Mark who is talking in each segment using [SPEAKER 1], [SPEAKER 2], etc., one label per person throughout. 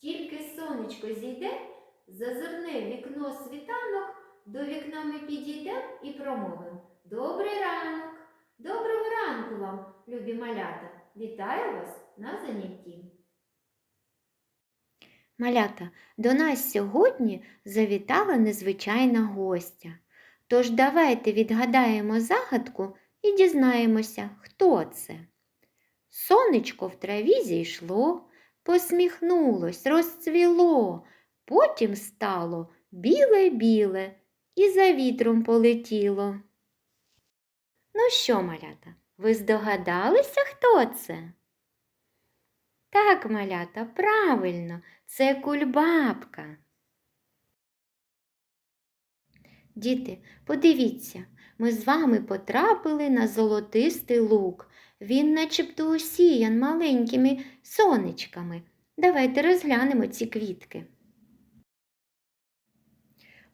[SPEAKER 1] Тільки сонечко зійде, зазирне вікно світанок, до вікна ми підійдемо і промовимо. Добрий ранок! Доброго ранку вам, любі малята! Вітаю вас на занятті! Малята, до нас сьогодні завітала незвичайна гостя. Тож давайте відгадаємо загадку і дізнаємося, хто це. Сонечко в траві зійшло, посміхнулось, розцвіло, потім стало біле-біле і за вітром полетіло. Ну що, малята, ви здогадалися, хто це? Так, малята, правильно, це кульбабка. Діти, подивіться, ми з вами потрапили на золотистий луг. Він начебто усіян маленькими сонечками. Давайте розглянемо ці квітки.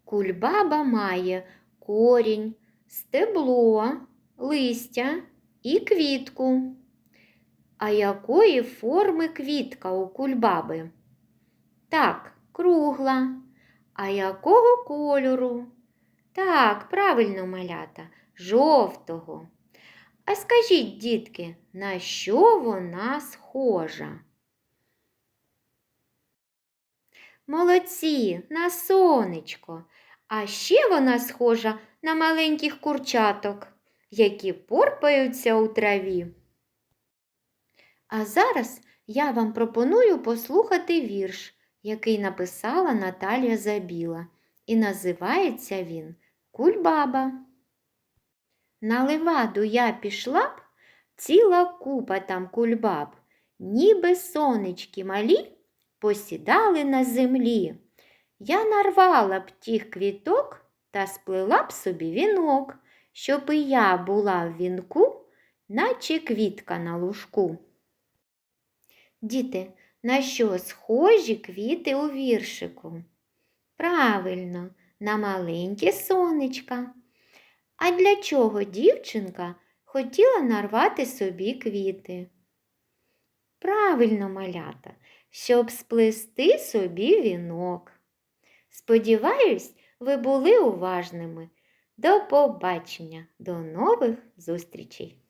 [SPEAKER 1] Кульбаба має корінь, стебло, листя і квітку. А якої форми квітка у кульбаби? Так, кругла. А якого кольору? Так, правильно малята, жовтого. А скажіть, дітки, на що вона схожа? Молодці, на сонечко. А ще вона схожа на маленьких курчаток, які порпаються у траві. А зараз я вам пропоную послухати вірш, який написала Наталія Забіла, і називається він Кульбаба. На леваду я пішла б, ціла купа там кульбаб, ніби сонечки малі посідали на землі. Я нарвала б тих квіток та сплела б собі вінок, щоб і я була в вінку, наче квітка на лужку. Діти, на що схожі квіти у віршику? Правильно, на маленьке сонечка. А для чого дівчинка хотіла нарвати собі квіти? Правильно, малята, щоб сплести собі вінок. Сподіваюсь, ви були уважними. До побачення, до нових зустрічей!